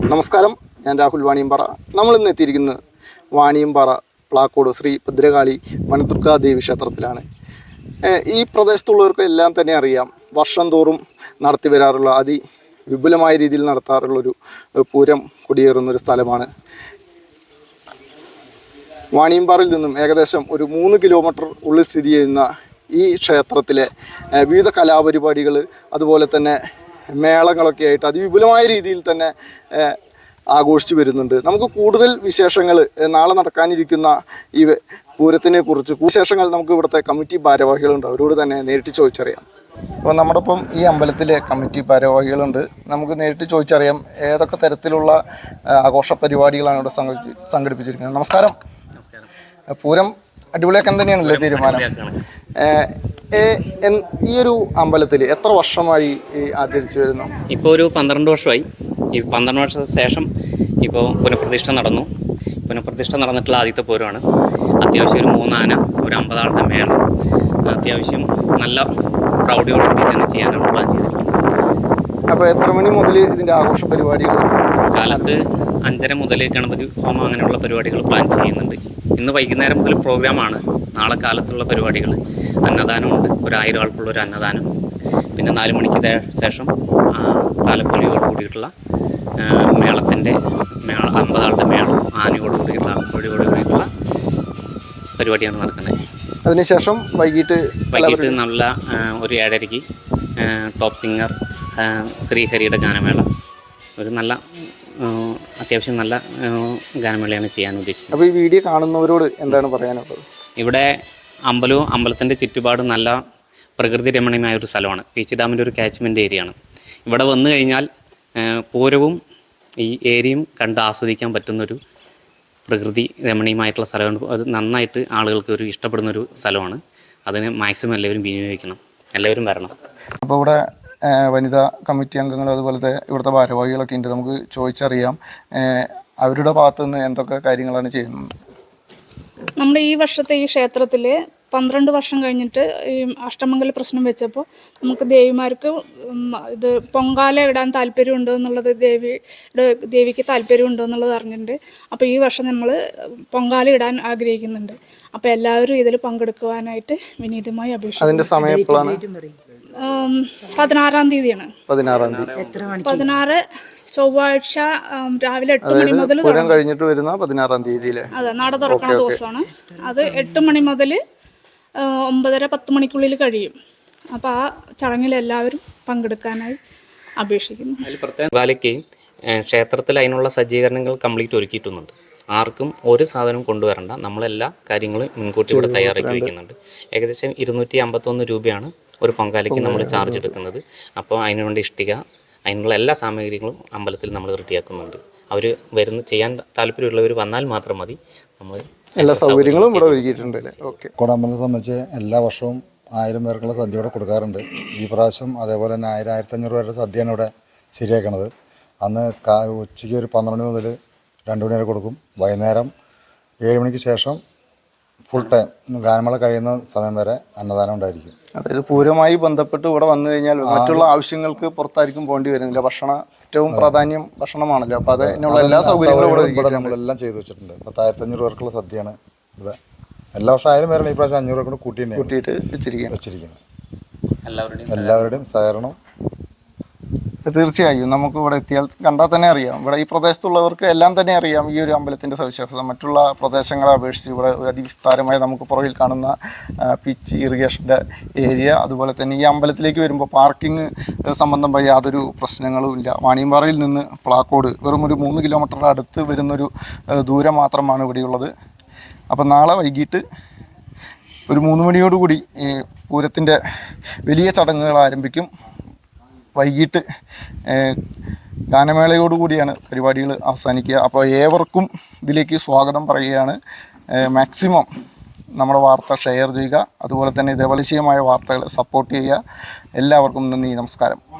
നമസ്കാരം. ഞാൻ രാഹുൽ വാണിയമ്പാറ. നമ്മൾ ഇന്ന് എത്തിയിരിക്കുന്നത് വാണിയമ്പാറ പ്ലാക്കോട് ശ്രീ ഭദ്രകാളി ദേവി ക്ഷേത്രത്തിലാണ്. ഈ പ്രദേശത്തുള്ളവർക്ക് എല്ലാം തന്നെ അറിയാം. വർഷം തോറും നടത്തി വരാറുള്ള അതി വിപുലമായ രീതിയിൽ നടത്താറുള്ളൊരു പൂരം കുടിയേറുന്ന ഒരു സ്ഥലമാണ്. വാണിയമ്പാറയിൽ നിന്നും ഏകദേശം ഒരു മൂന്ന് കിലോമീറ്റർ ഉള്ളിൽ സ്ഥിതി ചെയ്യുന്ന ഈ ക്ഷേത്രത്തിലെ വിവിധ കലാപരിപാടികൾ അതുപോലെ തന്നെ മേളങ്ങളൊക്കെ ആയിട്ട് അതിവിപുലമായ രീതിയിൽ തന്നെ ആഘോഷിച്ചു വരുന്നുണ്ട്. നമുക്ക് കൂടുതൽ വിശേഷങ്ങൾ നാളെ നടക്കാനിരിക്കുന്ന ഈ പൂരത്തിനെ കുറിച്ച് വിശേഷങ്ങൾ നമുക്ക് ഇവിടുത്തെ കമ്മിറ്റി ഭാരവാഹികളുണ്ട്. അവരോട് തന്നെ നേരിട്ട് ചോദിച്ചറിയാം. അപ്പോൾ നമ്മുടെ ഇപ്പം ഈ അമ്പലത്തിലെ കമ്മിറ്റി ഭാരവാഹികളുണ്ട്. നമുക്ക് നേരിട്ട് ചോദിച്ചറിയാം ഏതൊക്കെ തരത്തിലുള്ള ആഘോഷ പരിപാടികളാണ് ഇവിടെ സംഘടിപ്പിച്ചിരിക്കുന്നത്. നമസ്കാരം. പൂരം അടിപൊളിയാക്കാൻ തന്നെയാണല്ലേ തീരുമാനം? ഈ ഒരു അമ്പലത്തിൽ എത്ര വർഷമായി ആചരിച്ചു വരുന്നു? ഇപ്പോൾ ഒരു പന്ത്രണ്ട് വർഷമായി. ഈ പന്ത്രണ്ട് വർഷത്തിന് ശേഷം ഇപ്പോൾ പുനഃപ്രതിഷ്ഠ നടന്നു. പുനഃപ്രതിഷ്ഠ നടന്നിട്ടുള്ള ആദ്യത്തെ പൂരമാണ് അത്യാവശ്യം ഒരു മൂന്നാന ഒരു അമ്പതാളുടെ മേളം. അത്യാവശ്യം നല്ല പ്രൗഢിയോട് കൂടി തന്നെ ചെയ്യാനാണ് പ്ലാൻ ചെയ്തിരിക്കുന്നത്. അപ്പോൾ എത്ര മണി മുതൽ ഇതിന്റെ ആഘോഷ പരിപാടികൾ കാലത്ത് അഞ്ചര മുതൽ ഗണപതി ഹോമം അങ്ങനെയുള്ള പരിപാടികൾ പ്ലാൻ ചെയ്യുന്നുണ്ട്. ഇന്ന് വൈകുന്നേരം മുതൽ പ്രോഗ്രാമാണ്. നാളെ കാലത്തുള്ള പരിപാടികൾ അന്നദാനമുണ്ട്. ഒരു ആയിരം ആൾക്കുള്ള ഒരു അന്നദാനം. പിന്നെ നാല് മണിക്ക് ശേഷം താലപ്പൊലിയോട് കൂടിയിട്ടുള്ള മേളത്തിന്റെ മേള അമ്പതാളുടെ മേളം ആനയോട് കൂടിയിട്ടുള്ള അമ്പൊഴിയോട് കൂടിയിട്ടുള്ള പരിപാടിയാണ് നടക്കുന്നത്. അതിനുശേഷം വൈകിട്ട് വൈകിട്ട് നല്ല ഒരു ഏഴരയ്ക്ക് ടോപ്പ് സിംഗർ ശ്രീഹരിയുടെ ഗാനമേള. ഒരു നല്ല അത്യാവശ്യം നല്ല ഗാനമേളയാണ് ചെയ്യാൻ ഉദ്ദേശിക്കുന്നത്. അപ്പോൾ ഈ വീഡിയോ കാണുന്നവരോട് എന്താണ് പറയാനുള്ളത്? ഇവിടെ അമ്പലവും അമ്പലത്തിന്റെ ചുറ്റുപാടും നല്ല പ്രകൃതി രമണീയമായ ഒരു സ്ഥലമാണ്. പീച്ച് ഡാമിന്റെ ഒരു കാച്ച്മെന്റ് ഏരിയയാണ് ഇവിടെ വന്നു കഴിഞ്ഞാൽ പൂരവും ഈ ഏരിയയും കണ്ട് ആസ്വദിക്കാൻ പറ്റുന്നൊരു പ്രകൃതി രമണീയമായിട്ടുള്ള സ്ഥലമാണ്. അത് നന്നായിട്ട് ആളുകൾക്ക് ഒരു ഇഷ്ടപ്പെടുന്ന ഒരു സ്ഥലമാണ്. അതിന് മാക്സിമം എല്ലാവരും വിനിയോഗിക്കണം. എല്ലാവരും വരണം. അപ്പോൾ ഇവിടെ വനിതാ കമ്മിറ്റി അംഗങ്ങൾ അതുപോലത്തെ ഇവിടുത്തെ ഭാരവാഹികളൊക്കെ ഉണ്ട്. നമുക്ക് ചോദിച്ചറിയാം അവരുടെ ഭാഗത്തുനിന്ന് എന്തൊക്കെ കാര്യങ്ങളാണ് ചെയ്യുന്നത്? നമ്മുടെ ഈ വർഷത്തെ ഈ ക്ഷേത്രത്തിൽ പന്ത്രണ്ട് വർഷം കഴിഞ്ഞിട്ട് ഈ അഷ്ടമംഗല പ്രശ്നം വെച്ചപ്പോൾ നമുക്ക് ദേവിമാർക്ക് ഇത് പൊങ്കാല ഇടാൻ താല്പര്യമുണ്ടോ എന്നുള്ളത് ദേവിയുടെ ദേവിക്ക് താല്പര്യമുണ്ടോ എന്നുള്ളത് അറിഞ്ഞിട്ടുണ്ട്. അപ്പോൾ ഈ വർഷം നമ്മൾ പൊങ്കാല ഇടാൻ ആഗ്രഹിക്കുന്നുണ്ട്. അപ്പോൾ എല്ലാവരും ഇതിൽ പങ്കെടുക്കുവാനായിട്ട് വിനീതമായി അതിന്റെ സമയം ഉം, പതിനാറാം തീയതിയാണ്. പതിനാറാം തീയതി. പതിനാറ് ചൊവ്വാഴ്ച രാവിലെ എട്ട് മണി മുതൽ പൂരം കഴിഞ്ഞിട്ട് വരുന്ന പതിനാറാം തീയതിയിലെ. അതെ നട തുറക്കുന്ന ദിവസമാണ്. അത് എട്ട് മണി മുതൽ ഒമ്പതര പത്ത് മണിക്കുള്ളിൽ കഴിയും. അപ്പോൾ ആ ചടങ്ങിൽ എല്ലാവരും പങ്കെടുക്കാനായി അപേക്ഷിക്കുന്നു. അതിൽ ക്ഷേത്രത്തിൽ അതിനുള്ള സജ്ജീകരണങ്ങൾ കംപ്ലീറ്റ് ഒരുക്കിയിട്ടുണ്ട് ആർക്കും ഒരു സാധനം കൊണ്ടുവരണ്ട. നമ്മളെല്ലാ കാര്യങ്ങളും മുൻകൂട്ടി ഇവിടെ തയ്യാറാക്കി വയ്ക്കുന്നുണ്ട് ഏകദേശം ഇരുന്നൂറ്റി അമ്പത്തൊന്ന് രൂപയാണ് ഒരു പൊങ്കാലയ്ക്ക് നമ്മൾ ചാർജ് എടുക്കുന്നത്. അപ്പോൾ അതിനുവേണ്ടി ഇഷ്ടിക അതിനുള്ള എല്ലാ സാമഗ്രികളും അമ്പലത്തിൽ നമ്മൾ റെഡിയാക്കുന്നുണ്ട്. അവർ വരുന്ന ചെയ്യാൻ താല്പര്യമുള്ളവർ വന്നാൽ മാത്രം മതി. നമ്മൾ എല്ലാ സൗകര്യങ്ങളും ഇവിടെ ഒരുക്കിയിട്ടുണ്ട് ഓക്കെ. കോടമ്പലത്തെ സംബന്ധിച്ച് എല്ലാ വർഷവും ആയിരം പേർക്കുള്ള സദ്യ ഇവിടെ കൊടുക്കാറുണ്ട്. ഈ പ്രാവശ്യം അതേപോലെ തന്നെ ആയിരം ആയിരത്തഞ്ഞൂറ് പേരുടെ സദ്യയാണ് ഇവിടെ ശരിയാക്കണത്. അന്ന് കാ ഉച്ചയ്ക്ക് ഒരു പന്ത്രണ്ട് മണി മുതൽ രണ്ട് മണി വരെ കൊടുക്കും. വൈകുന്നേരം ഏഴ് മണിക്ക് ശേഷം ഫുൾ ടൈം ഗാനമേള കഴിയുന്ന സമയം വരെ അന്നദാനം ഉണ്ടായിരിക്കും. അതായത് പൂരമായി ബന്ധപ്പെട്ട് ഇവിടെ വന്നു കഴിഞ്ഞാൽ മറ്റുള്ള ആവശ്യങ്ങൾക്ക് പുറത്തായിരിക്കും പോകേണ്ടി വരുന്നില്ല. ഭക്ഷണ ഏറ്റവും പ്രാധാന്യം ഭക്ഷണമാണല്ലോ. അപ്പൊ അതിനുള്ള എല്ലാ സൗകര്യങ്ങളും ഇവിടെ നമ്മളെല്ലാം ചെയ്തു വെച്ചിട്ടുണ്ട്. പത്തായിരത്തഞ്ഞൂറ് പേർക്കുള്ള സദ്യയാണ് ഇവിടെ. എല്ലാ വർഷം ആയിരം പേരാണ് ഈ പ്രാവശ്യം അഞ്ഞൂറ് തന്നെ കൂട്ടിയിട്ട് വെച്ചിരിക്കുകയാണ്. വെച്ചിരിക്കുന്നത്. എല്ലാവരുടെയും എല്ലാവരുടെയും സഹകരണം. തീർച്ചയായും നമുക്ക് ഇവിടെ എത്തിയാൽ കണ്ടാൽ തന്നെ അറിയാം. ഇവിടെ ഈ പ്രദേശത്തുള്ളവർക്ക് എല്ലാം തന്നെ അറിയാം ഈ ഒരു അമ്പലത്തിന്റെ സവിശേഷത. മറ്റുള്ള പ്രദേശങ്ങളെ അപേക്ഷിച്ച് ഇവിടെ അതിവിസ്താരമായി നമുക്ക് പുറകിൽ കാണുന്ന പിച്ച് ഇറിഗേഷന്റെ ഏരിയ അതുപോലെ തന്നെ ഈ അമ്പലത്തിലേക്ക് വരുമ്പോൾ പാർക്കിംഗ് സംബന്ധമായ യാതൊരു പ്രശ്നങ്ങളും ഇല്ല. വാണിയമ്പാറയിൽ നിന്ന് പ്ലാക്കോട് വെറും ഒരു മൂന്ന് കിലോമീറ്റർ അടുത്ത് വരുന്നൊരു ദൂരം മാത്രമാണ് ഇവിടെയുള്ളത്. അപ്പം നാളെ വൈകിട്ട് ഒരു മൂന്ന് മണിയോടുകൂടി ഈ പൂരത്തിന്റെ വലിയ ചടങ്ങുകൾ ആരംഭിക്കും. വൈകിട്ട് ഗാനമേളയോടുകൂടിയാണ് പരിപാടികൾ അവസാനിക്കുക. അപ്പോൾ ഏവർക്കും ഇതിലേക്ക് സ്വാഗതം പറയുകയാണ്. മാക്സിമം നമ്മുടെ വാർത്ത ഷെയർ ചെയ്യുക. അതുപോലെ തന്നെ ഇതേപോലെ വാർത്തകൾ സപ്പോർട്ട് ചെയ്യുക. എല്ലാവർക്കും നന്ദി നമസ്കാരം.